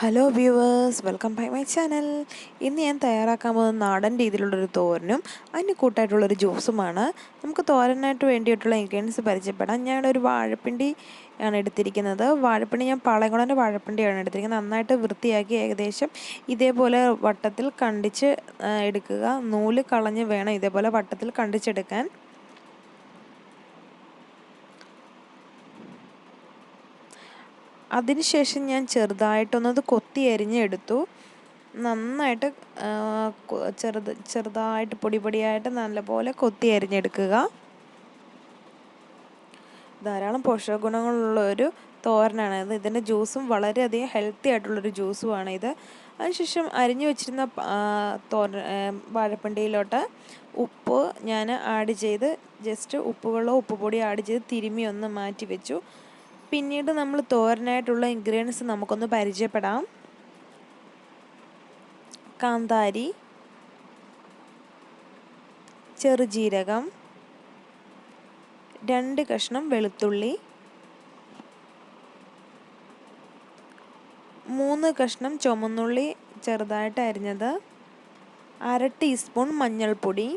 Hello viewers welcome by my channel ഇന്ന് ഞാൻ തയ്യാറാക്കാൻ പോകുന്ന നാടൻ രീതിയിലുള്ളൊരു തോരനും അതിന് കൂട്ടായിട്ടുള്ളൊരു ജ്യൂസുമാണ്. നമുക്ക് തോരനായിട്ട് വേണ്ടിയിട്ടുള്ള ഇൻഗ്രീഡിയൻസ് പരിചയപ്പെടാം. ഞാൻ ഒരു വാഴപ്പിണ്ടി ആണ് എടുത്തിരിക്കുന്നത്. വാഴപ്പിണ്ടി ഞാൻ പാളയംകുളന്റെ വാഴപ്പിണ്ടിയാണ് എടുത്തിരിക്കുന്നത്. നന്നായിട്ട് വൃത്തിയാക്കി ഏകദേശം ഇതേപോലെ വട്ടത്തിൽ കണ്ടിച്ച് എടുക്കുക. നൂൽ കളഞ്ഞ് വേണം ഇതേപോലെ വട്ടത്തിൽ കണ്ടിച്ചെടുക്കാൻ. അതിനുശേഷം ഞാൻ ചെറുതായിട്ടൊന്നത് കൊത്തി അരിഞ്ഞെടുത്തു നന്നായിട്ട് ചെറുത് ചെറുതായിട്ട് പൊടി പൊടിയായിട്ട് നല്ലപോലെ കൊത്തി അരിഞ്ഞെടുക്കുക ധാരാളം പോഷക ഗുണങ്ങളുള്ള ഒരു തോരനാണ്. ഇത് ഇതിന്റെ ജ്യൂസും വളരെയധികം ഹെൽത്തി ആയിട്ടുള്ളൊരു ജ്യൂസുമാണ് ഇത്. അതിനുശേഷം അരിഞ്ഞു വെച്ചിരുന്ന തോര വാഴപ്പിണ്ടിയിലോട്ട് ഉപ്പ് ഞാൻ ആഡ് ചെയ്ത് ജസ്റ്റ് ഉപ്പുകളോ ഉപ്പുപൊടിയോ ആഡ് ചെയ്ത് തിരുമ്മി ഒന്ന് മാറ്റി വെച്ചു. പിന്നീട് നമ്മൾ തോരനായിട്ടുള്ള ഇൻഗ്രീഡിയൻസ് നമുക്കൊന്ന് പരിചയപ്പെടാം. കാന്താരി ചെറുജീരകം രണ്ട് കഷ്ണം വെളുത്തുള്ളി മൂന്ന് കഷ്ണം ചുമന്നുള്ളി ചെറുതായിട്ട് അരിഞ്ഞത് അര ടീസ്പൂൺ മഞ്ഞൾപ്പൊടി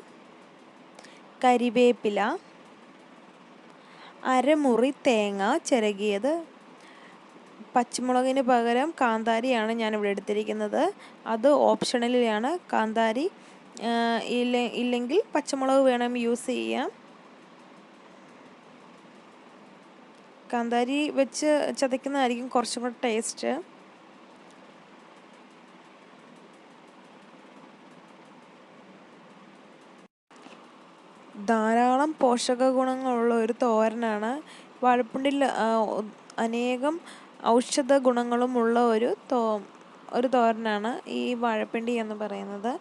കരിവേപ്പില അരമുറി തേങ്ങ ചിരകിയത്. പച്ചമുളകിന് പകരം കാന്താരിയാണ് ഞാനിവിടെ എടുത്തിരിക്കുന്നത്. അത് ഓപ്ഷണലിലാണ്. കാന്താരി ഇല്ല ഇല്ലെങ്കിൽ പച്ചമുളക് വേണം യൂസ് ചെയ്യാം. കാന്താരി വെച്ച് ചതയ്ക്കുന്നതായിരിക്കും കുറച്ചും കൂടെ ടേസ്റ്റ്. ധാരാളം പോഷക ഗുണങ്ങളുള്ള ഒരു തോരനാണ്. വാഴപ്പിണ്ടിൽ അനേകം ഔഷധ ഗുണങ്ങളുമുള്ള ഒരു തോ ഒരു തോരനാണ് ഈ വാഴപ്പിണ്ടി എന്ന് പറയുന്നത്.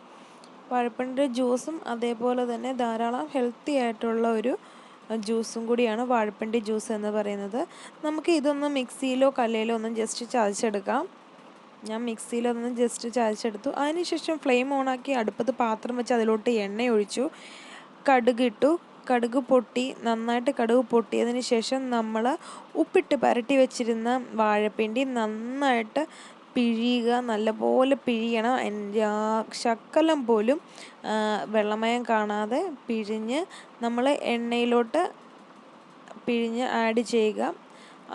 വാഴപ്പിണ്ടിയുടെ ജ്യൂസും അതേപോലെ തന്നെ ധാരാളം ഹെൽത്തി ആയിട്ടുള്ള ഒരു ജ്യൂസും കൂടിയാണ് വാഴപ്പിണ്ടി ജ്യൂസ് എന്ന് പറയുന്നത്. നമുക്ക് ഇതൊന്ന് മിക്സിയിലോ കല്ലയിലോ ഒന്ന് ജസ്റ്റ് ചതച്ചെടുക്കാം. ഞാൻ മിക്സിയിലൊന്ന് ജസ്റ്റ് ചതച്ചെടുത്തു. അതിനുശേഷം ഫ്ലെയിം ഓണാക്കി അടുപ്പത്ത് പാത്രം വെച്ച് അതിലോട്ട് എണ്ണ ഒഴിച്ചു. കടുകിട്ടു. കടുക് പൊട്ടി. നന്നായിട്ട് കടുക് പൊട്ടിയതിന് ശേഷം നമ്മൾ ഉപ്പിട്ട് പരട്ടി വെച്ചിരുന്ന വാഴപ്പിണ്ടി നന്നായിട്ട് പിഴിയുക നല്ലപോലെ പിഴിയണം. ശക്കലം പോലും വെള്ളമയം കാണാതെ പിഴിഞ്ഞ് നമ്മൾ എണ്ണയിലോട്ട് പിഴിഞ്ഞ് ആഡ് ചെയ്യുക.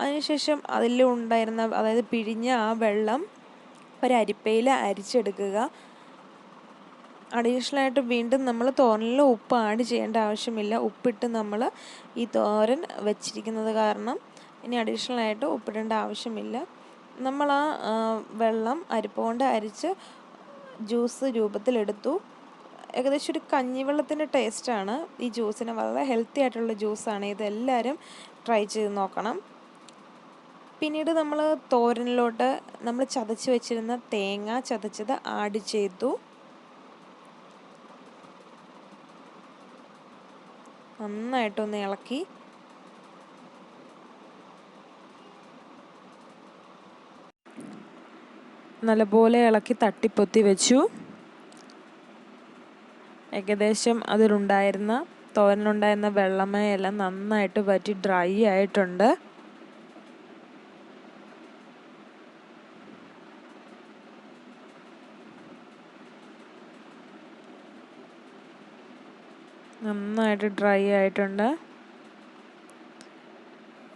അതിനുശേഷം അതിൽ ഉണ്ടായിരുന്ന അതായത് പിഴിഞ്ഞ ആ വെള്ളം ഒരു അരിപ്പയിൽ അരിച്ചെടുക്കുക. അഡീഷണലായിട്ട് വീണ്ടും നമ്മൾ തോരനിൽ ഉപ്പ് ആഡ് ചെയ്യേണ്ട ആവശ്യമില്ല. ഉപ്പിട്ട് നമ്മൾ ഈ തോരൻ വെച്ചിരിക്കുന്നത് കാരണം ഇനി അഡീഷണലായിട്ട് ഉപ്പിടേണ്ട ആവശ്യമില്ല. നമ്മൾ ആ വെള്ളം അരിപ്പ കൊണ്ട് അരിച്ച് ജ്യൂസ് രൂപത്തിലെടുത്തു. ഏകദേശം ഒരു കഞ്ഞിവെള്ളത്തിന്റെ ടേസ്റ്റാണ് ഈ ജ്യൂസിന് വളരെ ഹെൽത്തി ആയിട്ടുള്ള ജ്യൂസാണ് ഇതെല്ലാവരും ട്രൈ ചെയ്ത് നോക്കണം. പിന്നീട് നമ്മൾ തോരനിലോട്ട് നമ്മൾ ചതച്ച് വെച്ചിരുന്ന തേങ്ങ ചതച്ചത് ആഡ് ചെയ്തു. നന്നായിട്ടൊന്ന് ഇളക്കി. നല്ലപോലെ ഇളക്കി തട്ടിപ്പൊത്തി വെച്ചു. ഏകദേശം അതിലുണ്ടായിരുന്ന തോരനുണ്ടായിരുന്ന വെള്ളമയെല്ലാം നന്നായിട്ട് വറ്റി ഡ്രൈ ആയിട്ടുണ്ട്. നന്നായിട്ട് ഡ്രൈ ആയിട്ടുണ്ട്.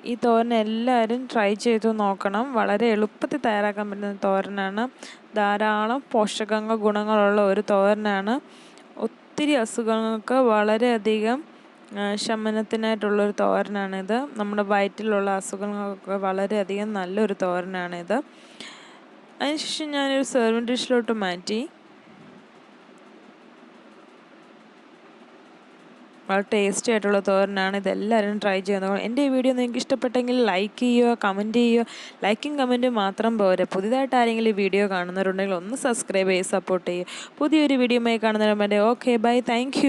ഈ തോരൻ എല്ലാവരും ട്രൈ ചെയ്തു നോക്കണം. വളരെ എളുപ്പത്തിൽ തയ്യാറാക്കാൻ പറ്റുന്ന തോരനാണ്. ധാരാളം പോഷക ഗുണങ്ങളുള്ള ഒരു തോരനാണ്. ഒത്തിരി അസുഖങ്ങൾക്ക് വളരെയധികം ശമനത്തിനായിട്ടുള്ളൊരു തോരനാണിത്. നമ്മുടെ വയറ്റിലുള്ള അസുഖങ്ങൾക്കൊക്കെ വളരെയധികം നല്ലൊരു തോരനാണിത്. അതിനുശേഷം ഞാനൊരു സെർവിങ് ഡിഷിലോട്ട് മാറ്റി. വളരെ ടേസ്റ്റി ആയിട്ടുള്ള തോരനാണ്. ഇതെല്ലാവരും ട്രൈ ചെയ്യുന്നത്. എന്റെ ഈ വീഡിയോ നിങ്ങൾക്ക് ഇഷ്ടപ്പെട്ടെങ്കിൽ ലൈക്ക് ചെയ്യുക കമന്റ് ചെയ്യുക. ലൈക്കും കമന്റും മാത്രം പോരെ. പുതിയതായിട്ട് ആരെങ്കിലും വീഡിയോ കാണുന്നവരുണ്ടെങ്കിൽ ഒന്ന് സബ്സ്ക്രൈബ് ചെയ്ത് സപ്പോർട്ട് ചെയ്യുക. പുതിയൊരു വീഡിയോ വീഡിയോയുമായി കാണുന്നവരുമ്പോൾ ഓക്കെ ബൈ താങ്ക്